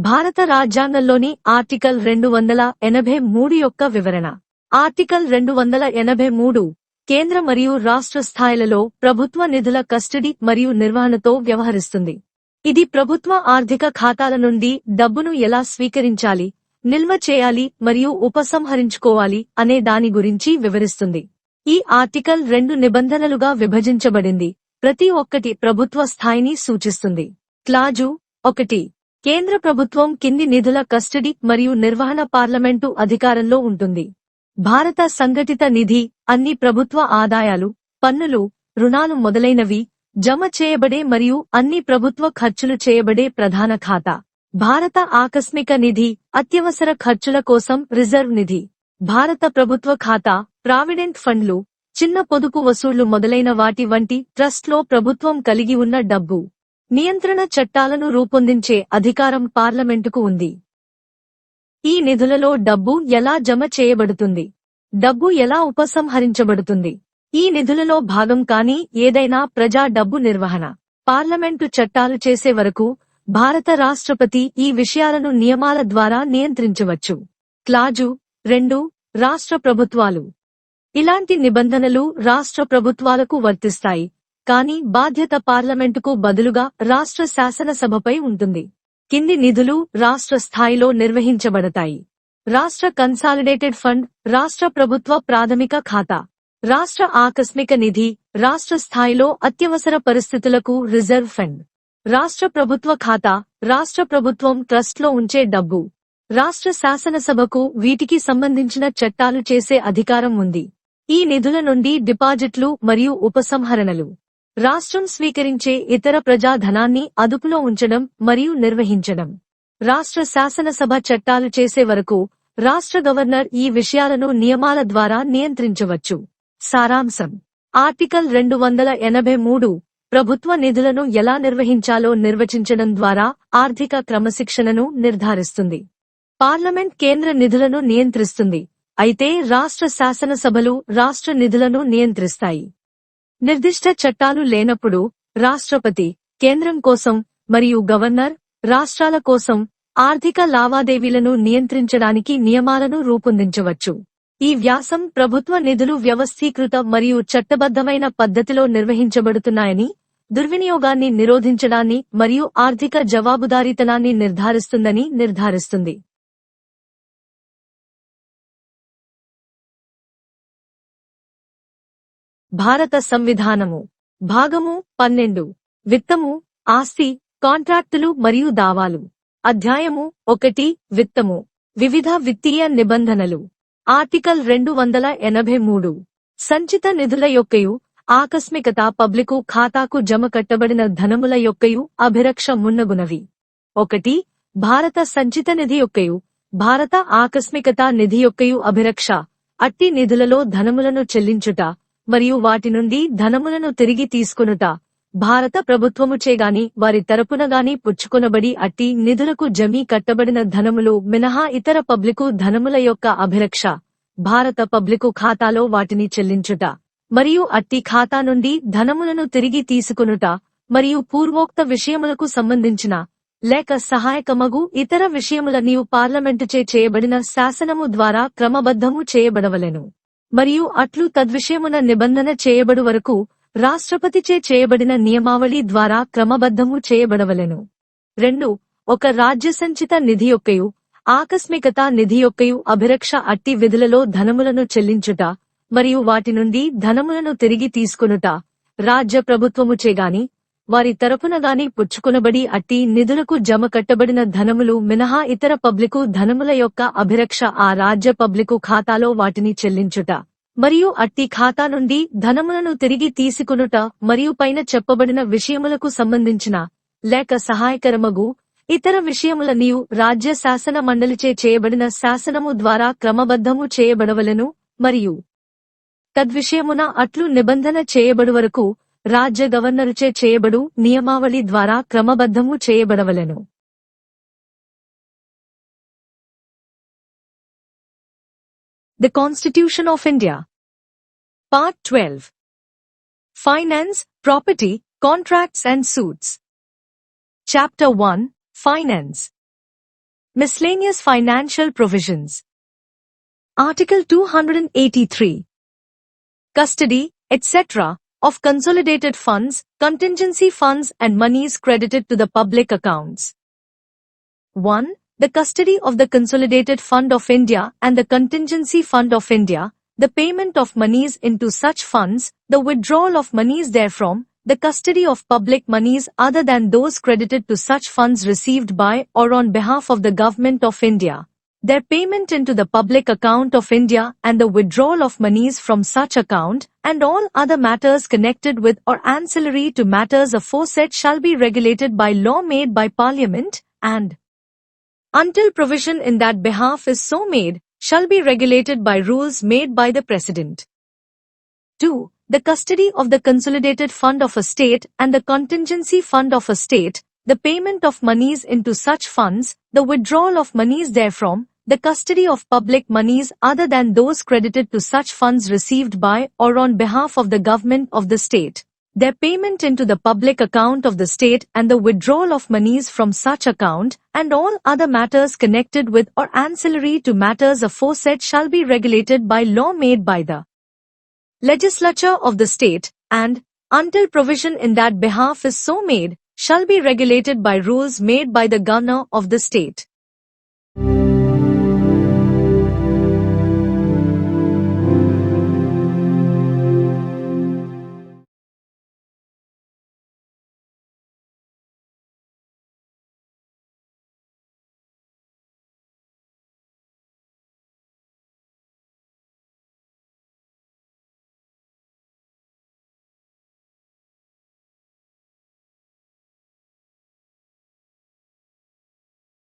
భారత రాజ్యాంగంలోని ఆర్టికల్ రెండు వందల ఎనభై మూడు యొక్క వివరణ. ఆర్టికల్ రెండు వందల ఎనభై మూడు కేంద్ర మరియు రాష్ట్ర స్థాయిలలో ప్రభుత్వ నిధుల కస్టడీ మరియు నిర్వహణతో వ్యవహరిస్తుంది. ఇది ప్రభుత్వ ఆర్థిక ఖాతాల నుండి డబ్బును ఎలా స్వీకరించాలి నిల్వ చేయాలి మరియు ఉపసంహరించుకోవాలి అనే దాని గురించి వివరిస్తుంది. ఈ ఆర్టికల్ రెండు నిబంధనలుగా విభజించబడింది ప్రతి ఒక్కటి ప్రభుత్వ స్థాయిని సూచిస్తుంది. క్లాజు ఒకటి. కేంద్ర ప్రభుత్వం కింది నిధుల కస్టడీ మరియు నిర్వహణ పార్లమెంటు అధికారంలో ఉంటుంది. భారత సంఘటిత నిధి అన్ని ప్రభుత్వ ఆదాయాలు పన్నులు రుణాలు మొదలైనవి జమ చేయబడే మరియు అన్ని ప్రభుత్వ ఖర్చులు చేయబడే ప్రధాన ఖాతా. భారత ఆకస్మిక నిధి అత్యవసర ఖర్చుల కోసం రిజర్వ్ నిధి. భారత ప్రభుత్వ ఖాతా ప్రావిడెంట్ ఫండ్లు చిన్న పొదుపు వసూళ్ళు మొదలైన వాటి వంటి ట్రస్ట్లో ప్రభుత్వం కలిగి ఉన్న డబ్బు. నియంత్రణ చట్టాలను రూపొందించే అధికారం పార్లమెంటుకు ఉంది. ఈ నిధులలో డబ్బు ఎలా జమ చేయబడుతుంది? డబ్బు ఎలా ఉపసంహరించబడుతుంది? ఈ నిధులలో భాగం కాని ఏదైనా ప్రజా డబ్బు నిర్వహణ. పార్లమెంటు చట్టాలు చేసే వరకు భారత రాష్ట్రపతి ఈ విషయాలను నియమాల ద్వారా నియంత్రించవచ్చు. క్లాజు రెండు రాష్ట్ర ప్రభుత్వాలు. ఇలాంటి నిబంధనలు రాష్ట్ర ప్రభుత్వాలకు వర్తిస్తాయి. కానీ బాధ్యత పార్లమెంటుకు బదులుగా రాష్ట్ర శాసనసభపై ఉంటుంది. కింది నిధులు రాష్ట్ర స్థాయిలో నిర్వహించబడతాయి. రాష్ట్ర కన్సాలిడేటెడ్ ఫండ్ రాష్ట్ర ప్రభుత్వ ప్రాథమిక ఖాతా రాష్ట్ర ఆకస్మిక నిధి రాష్ట్ర స్థాయిలో అత్యవసర పరిస్థితులకు రిజర్వ్ ఫండ్ రాష్ట్ర ప్రభుత్వ ఖాతా రాష్ట్ర ప్రభుత్వం ట్రస్ట్లో ఉంచే డబ్బు రాష్ట్ర శాసనసభకు వీటికి సంబంధించిన చట్టాలు చేసే అధికారం ఉంది. ఈ నిధుల నుండి డిపాజిట్లు మరియు ఉపసంహరణలు. రాష్ట్రం స్వీకరించే ఇతర ప్రజాధనాన్ని అదుపులో ఉంచడం మరియు నిర్వహించడం. రాష్ట్ర శాసనసభ చట్టాలు చేసే వరకు రాష్ట్ర గవర్నర్ ఈ విషయాలను నియమాల ద్వారా నియంత్రించవచ్చు. సారాంశం. ఆర్టికల్ రెండు వందల ఎనభై మూడు ప్రభుత్వ నిధులను ఎలా నిర్వహించాలో నిర్వచించడం ద్వారా ఆర్థిక క్రమశిక్షణను నిర్ధారిస్తుంది. పార్లమెంట్ కేంద్ర నిధులను నియంత్రిస్తుంది. అయితే రాష్ట్ర శాసనసభలు రాష్ట్ర నిధులను నియంత్రిస్తాయి. నిర్దిష్ట చట్టాలు లేనప్పుడు రాష్ట్రపతి కేంద్రం కోసం మరియు గవర్నర్ రాష్ట్రాల కోసం ఆర్థిక లావాదేవీలను నియంత్రించడానికి నియమాలను రూపొందించవచ్చు. ఈ వ్యాసం ప్రభుత్వ నిధులు వ్యవస్థీకృత మరియు చట్టబద్ధమైన పద్ధతిలో నిర్వహించబడుతున్నాయని దుర్వినియోగాన్ని నిరోధించడాన్ని మరియు ఆర్థిక జవాబుదారీతనాన్ని నిర్ధారిస్తుందని నిర్ధారిస్తుంది. భారత సంవిధానము. భాగము పన్నెండు. విత్తము ఆస్తి కాంట్రాక్టులు మరియు దావాలు. అధ్యాయము ఒకటి. విత్తము. వివిధ విత్తీయ నిబంధనలు. ఆర్టికల్ రెండు వందల ఎనభై మూడు. సంచిత నిధుల యొక్కయు ఆకస్మికత పబ్లికు ఖాతాకు జమ కట్టబడిన ధనముల యొక్కయు అభిరక్ష మున్నగునవి. ఒకటి. భారత సంచిత నిధి యొక్కయు భారత ఆకస్మికత నిధి యొక్కయు అభిరక్ష. అట్టి నిధులలో ధనములను చెల్లించుట మరియు వాటి నుండి ధనములను తిరిగి తీసుకునుట. భారత ప్రభుత్వముచేగాని వారి తరపునగాని పుచ్చుకొనబడి అట్టి నిధులకు జమీ కట్టబడిన ధనములు మినహా ఇతర పబ్లికు ధనముల యొక్క అభిరక్ష. భారత పబ్లికు ఖాతాలో వాటిని చెల్లించుట. మరియు అట్టి ఖాతా నుండి ధనములను తిరిగి తీసుకునుట మరియు పూర్వోక్త విషయములకు సంబంధించిన లేక సహాయకమగు ఇతర విషయముల నీవు పార్లమెంటుచే చేయబడిన శాసనము ద్వారా క్రమబద్ధము చేయబడవలెను. మరియు అట్లు తద్విషయమున నిబంధన చేయబడు వరకు రాష్ట్రపతిచే చేయబడిన నియమావళి ద్వారా క్రమబద్ధము చేయబడవలెను. రెండు ఒక రాజ్య సంచిత నిధి యొక్కయు ఆకస్మికత నిధి యొక్కయు అభిరక్ష అట్టి విధులలో ధనములను చెల్లించుట మరియు వాటి నుండి ధనములను తిరిగి తీసుకునుట రాజ్య ప్రభుత్వముచేగాని వారి తరపునగాని పుచ్చుకొనబడి అట్టి నిధులకు జమ కట్టబడిన ధనములు మినహా ఇతర పబ్లికు ధనముల యొక్క అభిరక్ష ఆ రాజ్య పబ్లికు ఖాతాలో వాటిని చెల్లించుట. మరియు అట్టి ఖాతా నుండి ధనములను తిరిగి తీసుకునుట మరియు పైన చెప్పబడిన విషయములకు సంబంధించిన లేక సహాయకరమగు ఇతర విషయముల నీవు రాజ్య శాసన మండలిచే చేయబడిన శాసనము ద్వారా క్రమబద్ధము చేయబడవలను మరియు తద్విషయమున అట్లు నిబంధన చేయబడు వరకు రాజ్య గవర్నరుచే చేయబడు నియమావళి ద్వారా క్రమబద్ధము చేయబడవలెను the constitution of India part twelve finance property contracts and suits chapter one finance Miscellaneous Financial Provisions Article 283 Custody, etc., of consolidated funds, contingency funds and monies credited to the public accounts. 1. The custody of the Consolidated Fund of India and the Contingency Fund of India, the payment of monies into such funds, the withdrawal of monies therefrom, the custody of public monies other than those credited to such funds received by or on behalf of the Government of India, their payment into the public account of India and the withdrawal of monies from such account, and all other matters connected with or ancillary to matters aforesaid shall be regulated by law made by Parliament, and until provision in that behalf is so made, shall be regulated by rules made by the President. 2. The custody of the Consolidated Fund of a State and the Contingency Fund of a State, the payment of monies into such funds, the withdrawal of monies therefrom, the custody of public monies other than those credited to such funds received by or on behalf of the government of the state, their payment into the public account of the state and the withdrawal of monies from such account, and all other matters connected with or ancillary to matters aforesaid shall be regulated by law made by the legislature of the state, and, until provision in that behalf is so made, shall be regulated by rules made by the governor of the state.